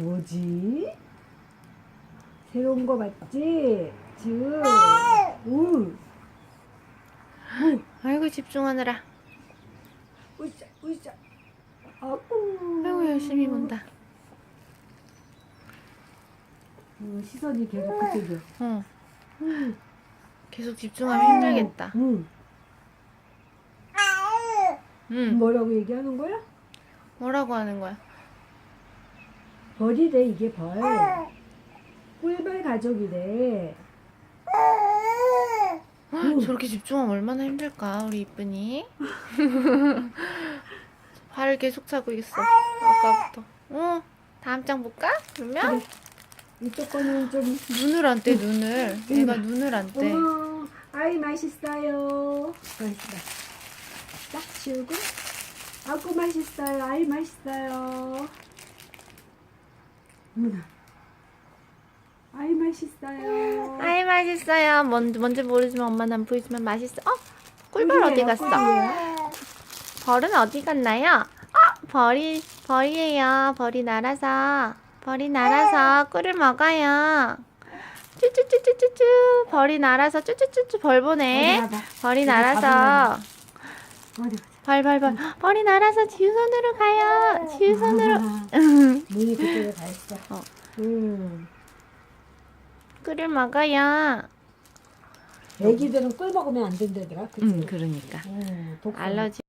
뭐지? 새로운 거 맞지? 즉, 우, 아이고 집중하느라. 으쌰, 으쌰. 아구. 아이고 열심히 본다. 어, 시선이 계속 그쪽이야. 어. 계속 집중하면 힘들겠다. 응. 응. 뭐라고 얘기하는 거야? 뭐라고 하는 거야? 벌이래 이게 벌. 꿀벌 가족이래. 헉, 저렇게 집중하면 얼마나 힘들까 우리 이쁜이. 발을 계속 차고 있어. 아까부터. 어. 다음 장 볼까? 그러면 그래. 이쪽 거는 좀 눈을 안 떼 눈을. 얘가 눈을 안 떼. 어머, 아이 맛있어요. 맛있다. 딱 치우고. 아구 맛있어요. 아이 맛있어요. 누나. 아이 맛있어요. 아이 맛있어요. 뭔지 뭔지 모르지만 엄마는 안 보이지만 맛있어. 어? 꿀벌 어디 갔어? 벌은 어디 갔나요? 어, 벌이 벌이에요. 벌이 날아서 벌이 날아서 꿀을 먹어요. 쭈쭈쭈쭈쭈쭈 벌이 날아서 쭈쭈쭈쭈 벌 보네. 벌이 날아서 가보면 어디 가자. 벌벌 벌. 벌이 날아서 지우 손으로 가요. 지우 손으로 눈이 그쪽에 가 있어. 어. 음. 꿀을 먹어요. 애기들은 꿀 먹으면 안 된다더라. 그치? 음 그러니까 음, 독성. 알러지.